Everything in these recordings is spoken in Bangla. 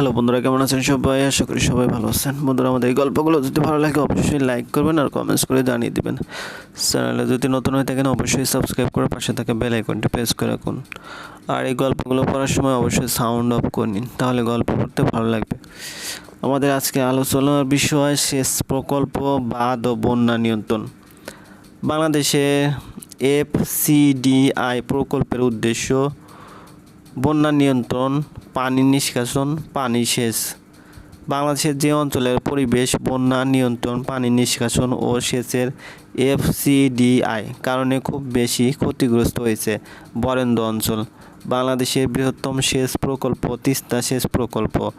হ্যালো বন্ধুরা, কেমন আছেন সবাই? আশা করি সবাই ভালো আছেন। বন্ধুরা, আমাদের এই গল্পগুলো যদি ভালো লাগে, অবশ্যই লাইক করবেন আর কমেন্টস করে জানিয়ে দেবেন। চ্যানেলে যদি নতুন হয়ে থাকেন, অবশ্যই সাবস্ক্রাইব করে পাশে থাকা বেল আইকনটি প্রেস করে রাখুন। আর এই গল্পগুলো পড়ার সময় অবশ্যই সাউন্ড অফ করে নিন, তাহলে গল্প পড়তে ভালো লাগবে। আমাদের আজকে আলোচনার বিষয় শেষ প্রকল্প বাদ ও বন্যা নিয়ন্ত্রণ। বাংলাদেশে এফ এফসিডিআই প্রকল্পের উদ্দেশ্য বন্যা নিয়ন্ত্রণ, পানি নিষ্কাশন, পানি সেচ। বাংলাদেশের যে অঞ্চলের পরিবেশ, বন্যা নিয়ন্ত্রণ, পানি নিষ্কাশন ও সেচের এফসিডিআই কারণে খুব বেশি ক্ষতিগ্রস্ত হয়েছে বরেন্দ্র অঞ্চল। বাংলাদেশের বৃহত্তম সেচ প্রকল্প, তিস্তা সেচ প্রকল্প।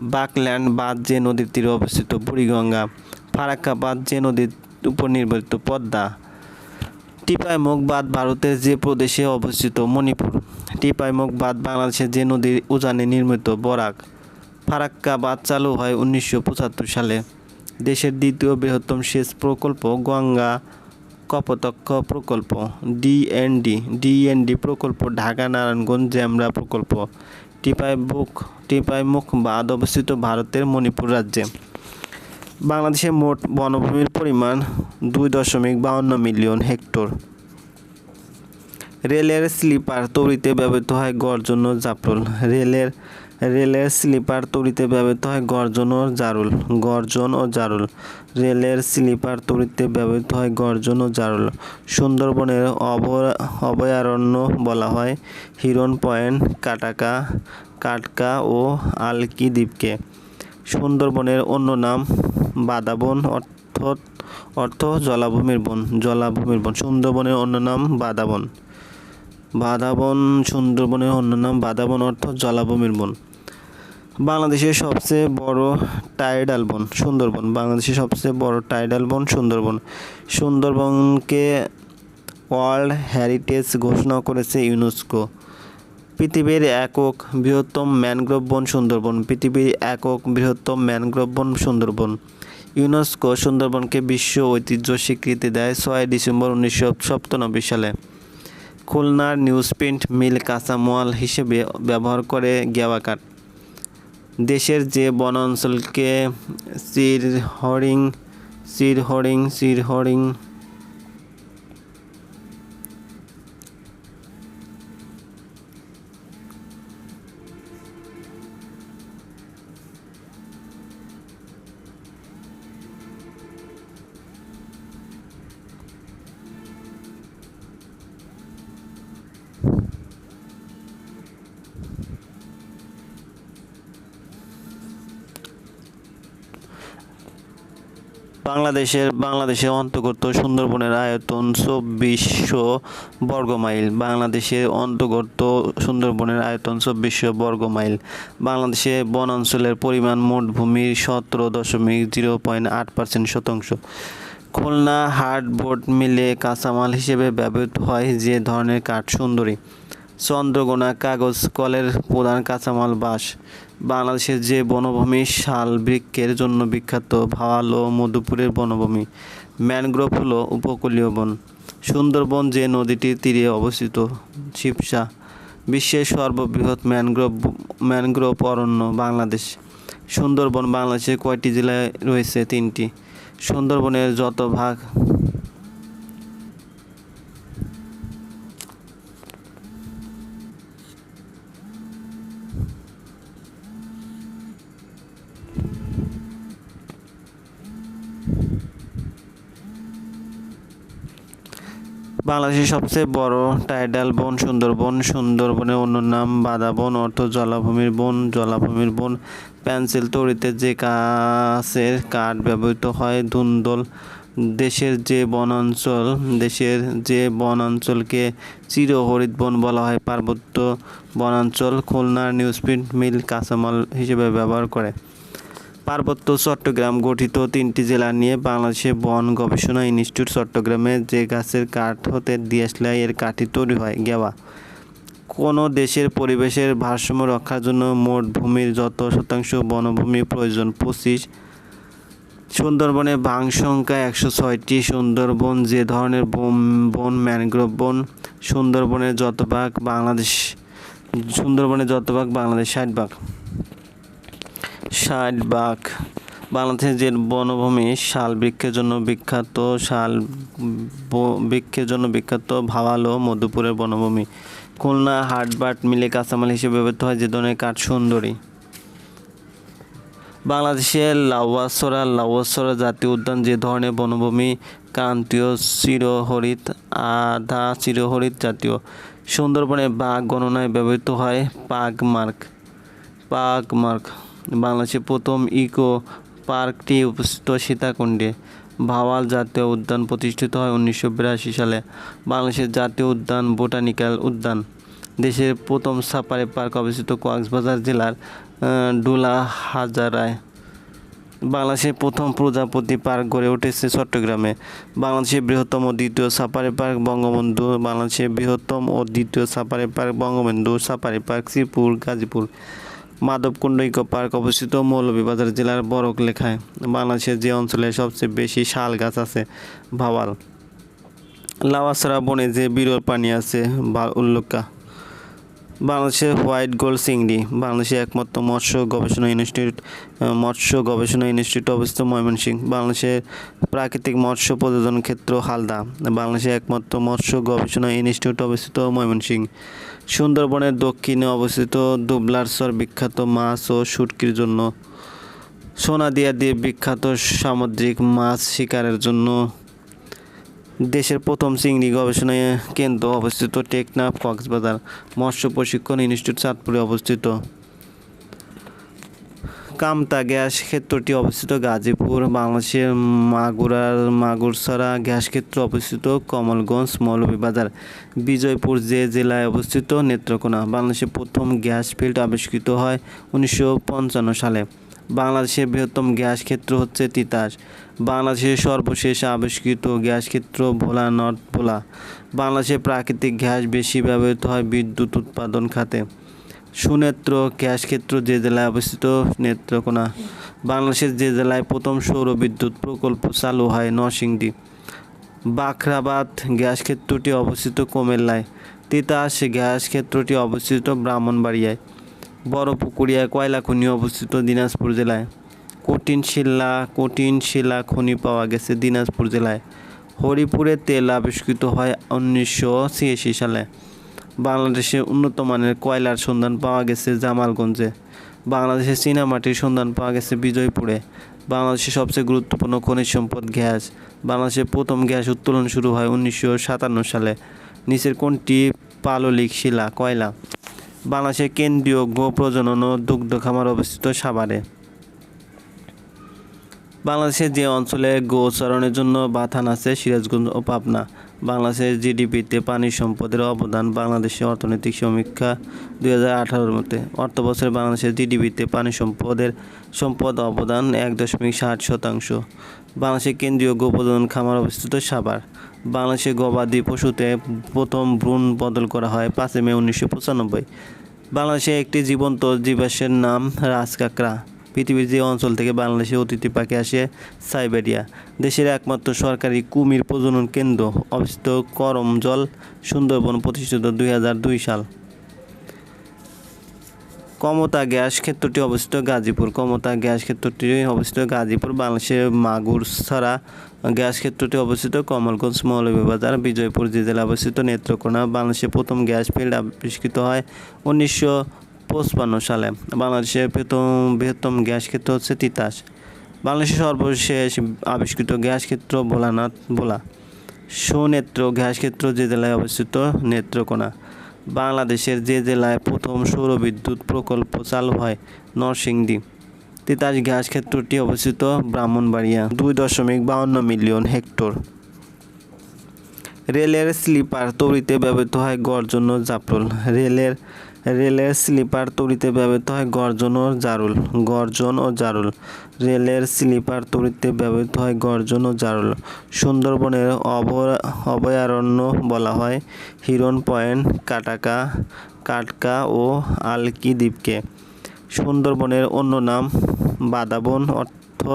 বাকল্যান্ড বাঁধ যে নদীর তীরে অবস্থিত বুড়িগঙ্গা। ফারাক্কা বাঁধ যে নদীর উপর নির্ভরিত পদ্মা। টিপাইমুখ বাঁধ ভারতের যে প্রদেশে অবস্থিত মণিপুর। টিপাইমুখ বাঁধ বাংলাদেশের যে নদীর উজানে নির্মিত বরাক। ফারাক্কা বাঁধ চালু হয় উনিশশো পঁচাত্তর সালে। দেশের দ্বিতীয় বৃহত্তম সেচ প্রকল্প গঙ্গা কপতক্ষ প্রকল্প, ডিএনডি। ডিএনডি প্রকল্প ঢাকা, নারায়ণগঞ্জ জ্যামরা প্রকল্প। টিপাইমুখ টিপাইমুখ বাঁধ অবস্থিত ভারতের মণিপুর রাজ্যে। বাংলাদেশে মোট বনভূমির পরিমাণ দুই দশমিক বাউন্ন মিলিয়ন হেক্টর। রেলের স্লিপার তৈরিতে ব্যবহৃত হয় গর্জন ও জাফরুল রেলের রেলের স্লিপার তৈরিতে ব্যবহৃত হয় গর্জন ও জারুল। গর্জন ও জারুল। রেলের স্লিপার তৈরিতে ব্যবহৃত হয় গর্জন ও জারুল। সুন্দরবনের অভয়, অভয়ারণ্য বলা হয় হিরন পয়েন্ট, কাটাকা, কাটকা ও আলকি দ্বীপকে। সুন্দরবনের অন্য নাম বাদাবন অর্থ অর্থ জলাভূমির বন জলাভূমির বন। সুন্দরবনের অন্য নাম বাদাবন বাদাবন সুন্দরবনের অন্য নাম বাদাবন অর্থ জলাভূমির বন। বাংলাদেশের সবচেয়ে বড় টাইডাল বন, সুন্দরবন। বাংলাদেশের সবচেয়ে বড় টাইডাল বন, সুন্দরবন। সুন্দরবনকে ওয়ার্ল্ড হেরিটেজ ঘোষণা করেছে ইউনেস্কো পৃথিবীর একক বৃহত্তম ম্যানগ্রোভ বন সুন্দরবন। পৃথিবীর একক বৃহত্তম ম্যানগ্রোভ বন সুন্দরবন। ইউনেস্কো সুন্দরবনকে বিশ্ব ঐতিহ্য স্বীকৃতি দেয় ছয় ডিসেম্বর উনিশশো সপ্তানব্বই সালে। খুলনার নিউজ প্রিন্ট মিল কাঁচামাল হিসেবে ব্যবহার করে গেওয়া কাঠ। দেশের যে বনাঞ্চলকে চির হরিং চির বাংলাদেশের বাংলাদেশের অন্তর্গত সুন্দরবনের আয়তন চব্বিশশো বর্গমাইল বাংলাদেশের অন্তর্গত সুন্দরবনের আয়তন চব্বিশশো বর্গমাইল বাংলাদেশে বনাঞ্চলের পরিমাণ মোট ভূমির সতেরো দশমিক জিরো পয়েন্ট আট পার্সেন্ট শতাংশ। খুলনা হার্ডবোর্ড মিলে কাঁচামাল হিসেবে ব্যবহৃত হয় যে ধরনের কাঠ সুন্দরী। চন্দ্রগোনা কাগজ কলের প্রধান কাঁচামাল বাঁশ। বাংলাদেশের যে বনভূমি শাল বৃক্ষের জন্য বিখ্যাত ভাওয়াল ও মধুপুরের বনভূমি, ম্যানগ্রোভ হলো উপকূলীয় বন। সুন্দরবন যে নদীটির তীরে অবস্থিত, শিবসা, বিশ্বের সর্ববৃহৎ ম্যানগ্রোভ ম্যানগ্রোভ অরণ্য বাংলাদেশ। সুন্দরবন বাংলাদেশের কয়টি জেলায় রয়েছে তিনটি? সুন্দরবনের যত ভাগ বাংলাদেশের সবচেয়ে বড় টাইডাল বন সুন্দরবন। সুন্দরবনের অন্য নাম বাদাবন, অর্থ জলাভূমির বন। জলাভূমির বন পেন্সিল তৈরিতে যে গাছের কাঠ ব্যবহৃত হয়, ধুন্দল দেশের যে বনাঞ্চল, দেশের যে বনাঞ্চলকে চিরহরিত বন বলা হয়, পার্বত্য বনাঞ্চল খুলনার নিউজপ্রিন্ট মিল কাঁচামাল হিসেবে ব্যবহার করে। পার্বত্য চট্টগ্রাম গঠিত তিনটি জেলা নিয়ে বাংলাদেশে বন গবেষণা ইনস্টিটিউট চট্টগ্রামে যে গাছের কাঠ হতে দিয়াশলাই এর কাঠি তৈরি হয়, গেওয়া। কোনো দেশের পরিবেশের ভারসাম্য রক্ষার জন্য মোট ভূমির যত শতাংশ বনভূমি প্রয়োজন, পঁচিশ। সুন্দরবনে ভাং সংখ্যা একশো ছয়টি। সুন্দরবন যে ধরনের বন ম্যানগ্রোভ বন, সুন্দরবনের যত ভাগ বাংলাদেশ, সুন্দরবনের যত ভাগ বাংলাদেশ ষাট ভাগ। ষাট বাঘ। বাংলাদেশের বনভূমি, শাল বৃক্ষের জন্য বিখ্যাত, শাল বৃক্ষের জন্য বিখ্যাত ভাওয়ালো মধুপুরের বনভূমি। খুলনা, হাটবাট, মিলে কাঁচামাল হিসেবে ব্যবহৃত হয়, যে ধরনের কাঠ সুন্দরী। বাংলাদেশের লাউয়াছড়া লাউয়াছড়া জাতীয় উদ্যান, যে ধরনের বনভূমি, ক্রান্তীয় চিরহরিত, আধা চিরহরিত জাতীয়। সুন্দরবনে বাঘ গণনায় ব্যবহৃত হয় পাগ মার্ক। বাংলাদেশের প্রথম ইকো পার্কটি উপস্থিত সীতাকুণ্ডে। ভাওয়াল জাতীয় উদ্যান প্রতিষ্ঠিত হয় উনিশশো বিরাশি সালে। বাংলাদেশের জাতীয় উদ্যান বোটানিক্যাল উদ্যান। দেশের প্রথম সাফারি পার্ক অবস্থিত কক্সবাজার জেলার ডুলা হাজারায় বাংলাদেশের প্রথম প্রজাপতি পার্ক গড়ে উঠেছে চট্টগ্রামে। বাংলাদেশের বৃহত্তম দ্বিতীয় সাফারি পার্ক বঙ্গবন্ধু, বাংলাদেশের বৃহত্তম ও দ্বিতীয় safari park Bangabandhu safari park Sreepur, Gazipur. Madhabkunda eco park অবস্থিত মৌলভীবাজার জেলার বরকলেখায় বাংলাদেশের যে অঞ্চলে সবচেয়ে বেশি শাল গাছ আছে, ভাওয়াল। লাওয়াছড়া বনে যে বিরল পানি আছে বা উল্লেখা বাংলাদেশের হোয়াইট গোল্ড চিংড়ি, বাংলাদেশের একমাত্র মৎস্য গবেষণা ইনস্টিটিউট মৎস্য গবেষণা ইনস্টিটিউট অবস্থিত ময়মনসিংহ। বাংলাদেশের প্রাকৃতিক মৎস্য প্রযোজন ক্ষেত্র হালদা। বাংলাদেশের একমাত্র মৎস্য গবেষণা ইনস্টিটিউট অবস্থিত ময়মনসিংহ। সুন্দরবনের দক্ষিণে অবস্থিত দুবলারসর বিখ্যাত মাছ ও শুটকির জন্য সোনাদিয়া দ্বীপ বিখ্যাত সামুদ্রিক মাছ শিকারের জন্য দেশের প্রথম চিংড়ি গবেষণা কেন্দ্র অবস্থিত টেকনাফ কক্সবাজার মৎস্য প্রশিক্ষণ ইনস্টিটিউট চাঁদপুরে অবস্থিত। কামতা গ্যাস ক্ষেত্রটি অবস্থিত গাজীপুর, বাংলাদেশের মাগুরার মাগুরছড়া গ্যাস ক্ষেত্র অবস্থিত কমলগঞ্জ মৌলভীবাজার, বিজয়পুর যে জেলায় অবস্থিত নেত্রকোনা। বাংলাদেশের প্রথম গ্যাস ফিল্ড আবিষ্কৃত হয় উনিশশো পঞ্চান্ন সালে। বাংলাদেশের বৃহত্তম গ্যাস ক্ষেত্র হচ্ছে তিতাস। বাংলাদেশের সর্বশেষ আবিষ্কৃত গ্যাস ক্ষেত্র ভোলা নর্থ ভোলা বাংলাদেশে প্রাকৃতিক গ্যাস বেশি ব্যবহৃত হয় বিদ্যুৎ উৎপাদন খাতে। সুনেত্র গ্যাস ক্ষেত্র যে জেলায় অবস্থিত, নেত্রকোনা, বাংলাদেশের যে জেলায় প্রথম সৌর বিদ্যুৎ প্রকল্প চালু হয় নরসিংদী। বাখরাবাদ গ্যাস ক্ষেত্রটি অবস্থিত কুমিল্লায়। তিতাস গ্যাস ক্ষেত্রটি অবস্থিত ব্রাহ্মণবাড়িয়ায়। বড়পুকুরিয়া কয়লা খনি অবস্থিত দিনাজপুর জেলায়। কঠিন শিলা কঠিন শিলা খনি পাওয়া গেছে দিনাজপুর জেলায়। হরিপুরে তেল আবিষ্কৃত হয় উনিশশো ছিয়াশি সালে। বাংলাদেশে উন্নত মানের কয়লার সন্ধান পাওয়া গেছে জামালগঞ্জে। বাংলাদেশে চীনামাটির সন্ধান পাওয়া গেছে বিজয়পুরে। বাংলাদেশের সবচেয়ে গুরুত্বপূর্ণ খনিজ সম্পদ গ্যাস। বাংলাদেশে প্রথম গ্যাস উত্তোলন শুরু হয় উনিশশো সাতান্ন সালে। নিচের কোনটি পাললিক শিলা, কয়লা। বাংলাদেশের কেন্দ্রীয় গো প্রজনন ও দুগ্ধ খামার অবস্থিত সাভারে। বাংলাদেশের যে অঞ্চলে গোচারণের জন্য বাথান আছে সিরাজগঞ্জ ও পাবনা। বাংলাদেশের জিডিপিতে পানি সম্পদের অবদান বাংলাদেশের অর্থনৈতিক সমীক্ষা দুই হাজার আঠারোর মতে অর্থ বছরে বাংলাদেশের জিডিপিতে পানি সম্পদের সম্পদ অবদান এক দশমিক ষাট শতাংশ। বাংলাদেশের কেন্দ্রীয় গোপ্রজনন খামার অবস্থিত সাভার। বাংলাদেশে গবাদি পশুতে প্রথম ভ্রূণ বদল করা হয় পাঁচই মে উনিশশো পঁচানব্বই। বাংলাদেশে একটি জীবন্ত জীবাশ্মের নাম রাজকাকড়া। পৃথিবীর যে অঞ্চল থেকে বাংলাদেশে অতিথি পাখি আসে, সাইবেরিয়া। দেশের একমাত্র সরকারি কুমির প্রজনন কেন্দ্র অবস্থিত করমজল সুন্দরবন প্রতিষ্ঠিত দুই হাজার দুই সাল। কমতা গ্যাস ক্ষেত্রটি অবস্থিত গাজীপুর। কমতা গ্যাস ক্ষেত্রটি অবস্থিত গাজীপুর। বাংলাদেশের মাগুর ছাড়া গ্যাস ক্ষেত্রটি অবস্থিত কমলগঞ্জ মৌলভীবাজার বিজয়পুর জেলা অবস্থিত নেত্রকোনা। বাংলাদেশের প্রথম গ্যাস ফিল্ড আবিষ্কৃত হয় উনিশশো পঁচপান্ন সালে বাংলাদেশের প্রথম বৃহত্তম গ্যাস ক্ষেত্র হচ্ছে তিতাস। বাংলাদেশের সর্বশেষ আবিষ্কৃত গ্যাস ক্ষেত্র ভোলানাথ ভোলা। সুনেত্র গ্যাস ক্ষেত্র যে জেলায় অবস্থিত নেত্রকোনা। বাংলাদেশের যে জেলায় প্রথম সৌরবিদ্যুৎ প্রকল্প চালু হয় নরসিংদী। তিতাস গ্যাস ক্ষেত্রটি অবস্থিত ব্রাহ্মণবাড়িয়া, দুই দশমিক বাউন্ন মিলিয়ন হেক্টর। রেলের স্লিপার তৈরিতে ব্যবহৃত হয় ও জাফরুল রেলের রেলের স্লিপার তৈরিতে ব্যবহৃত হয় গর্জন ও জারুল। গর্জন ও জারুল। রেলের স্লিপার তৈরিতে ব্যবহৃত হয় গর্জন ও জারুল। সুন্দরবনের অভ- অভয়ারণ্য বলা হয় হিরন পয়েন্ট, কাটাকা, কাটকা ও আলকি দ্বীপকে। সুন্দরবনের অন্য নাম বাদাবন অর্থ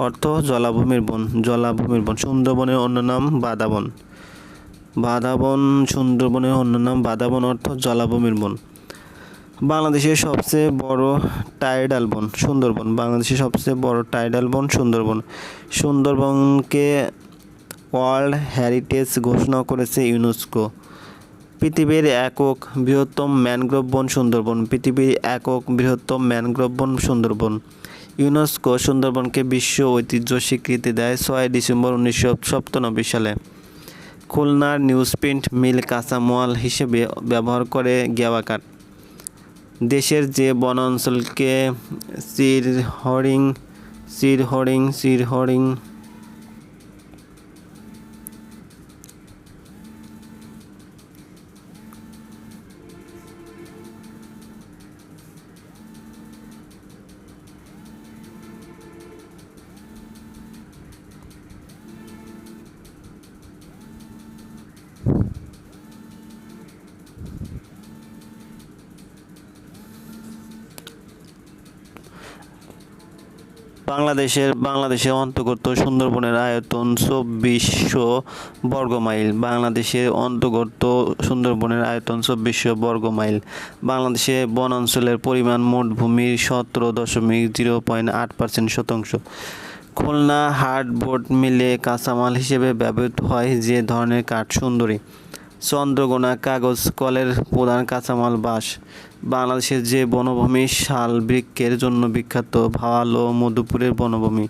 অর্থ জলাভূমির বন জলাভূমির বন। সুন্দরবনের অন্য নাম বাদাবন। বাদাবন, সুন্দরবনের অন্য নাম বাদাবন অর্থ জলাভূমির বন। বাংলাদেশের সবচেয়ে বড় টাইডাল বন সুন্দরবন, বাংলাদেশের সবচেয়ে বড় টাইডাল বন সুন্দরবন। সুন্দরবনকে ওয়ার্ল্ড হেরিটেজ ঘোষণা করেছে ইউনেস্কো। পৃথিবীর একক বৃহত্তম ম্যানগ্রোভ বন সুন্দরবন, পৃথিবীর একক বৃহত্তম ম্যানগ্রোভ বন সুন্দরবন। ইউনেস্কো সুন্দরবনকে বিশ্ব ঐতিহ্য স্বীকৃতি দেয় ছয় ডিসেম্বর উনিশশো সপ্তানব্বই সালে। খুলনার নিউজপ্রিন্ট মিল কাঁচামাল হিসেবে ব্যবহার করে গেওয়া কাঠ। দেশের যে বনাঞ্চলকে চির হরিং চির বাংলাদেশের বাংলাদেশের অন্তর্গত সুন্দরবনের আয়তন চব্বিশশো বর্গমাইল বাংলাদেশের অন্তর্গত সুন্দরবনের আয়তন চব্বিশশো বর্গমাইল বাংলাদেশে বনাঞ্চলের পরিমাণ মোট ভূমির সতেরো দশমিক জিরো পয়েন্ট আট পার্সেন্ট শতাংশ। খুলনা হার্ডবোর্ড মিলে কাঁচামাল হিসেবে ব্যবহৃত হয় যে ধরনের কাঠ সুন্দরী। চন্দ্রগোনা কাগজ কলের প্রধান কাঁচামাল বাঁশ। বাংলাদেশের যে বনভূমি শাল বৃক্ষের জন্য বিখ্যাত ভাওয়াল মধুপুরের বনভূমি,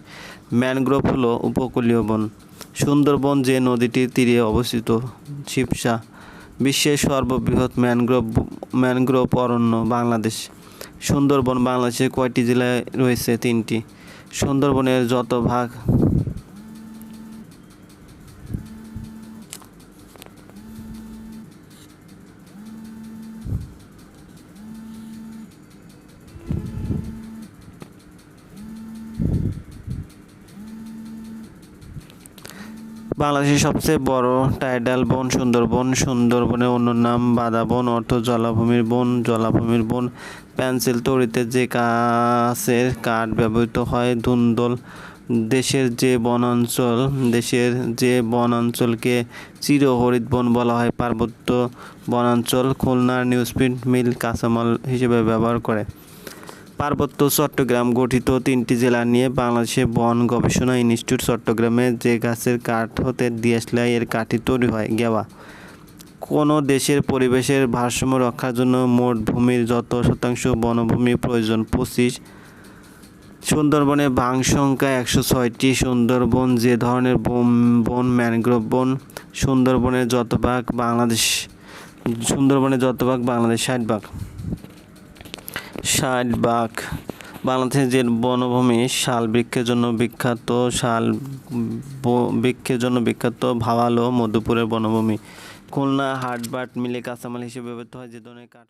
ম্যানগ্রোভ হলো উপকূলীয় বন। সুন্দরবন যে নদীটির তীরে অবস্থিত, শিবসা, বিশ্বের সর্ববৃহৎ ম্যানগ্রোভ ম্যানগ্রোভ অরণ্য বাংলাদেশ। সুন্দরবন বাংলাদেশের কয়টি জেলায় রয়েছে তিনটি? সুন্দরবনের যত ভাগ বাংলাদেশের সবচেয়ে বড় টাইডাল বন, সুন্দরবন। সুন্দরবনের অন্য নাম বাদাবন অর্থ জলাভূমির বন জলাভূমির বন। পেন্সিল তৈরিতে যে গাছের কাঠ ব্যবহৃত হয়, ধুন্দল দেশের যে বনাঞ্চল, দেশের যে বনাঞ্চলকে চিরহরিত বন বলা হয়, পার্বত্য বনাঞ্চল খুলনার নিউজপ্রিন্ট মিল কাঁচামাল হিসেবে ব্যবহার করে। পার্বত্য চট্টগ্রাম গঠিত তিনটি জেলা নিয়ে বাংলাদেশে বন গবেষণা ইনস্টিটিউট চট্টগ্রামে যে গাছের কাঠ হতে দিয়াশলাই এর কাঠি তৈরি হয়, গেওয়া। কোনো দেশের পরিবেশের ভারসাম্য রক্ষার জন্য মোট ভূমির যত শতাংশ বনভূমি প্রয়োজন, পঁচিশ। সুন্দরবনে ভাং সংখ্যা একশো ছয়টি। সুন্দরবন যে ধরনের বন ম্যানগ্রোভ বন সুন্দরবনের যত ভাগ বাংলাদেশ সুন্দরবনের যত ভাগ বাংলাদেশ ষাট ভাগ ষাট বাঘ। বাংলাদেশের বনভূমি, শাল বৃক্ষের জন্য বিখ্যাত, শাল বৃক্ষের জন্য বিখ্যাত ভাওয়াল মধুপুরের বনভূমি। খুলনা হাটবাট মিলে কাঁচামাল হিসেবে ব্যবহৃত হয়, যে ধরনের কাঠ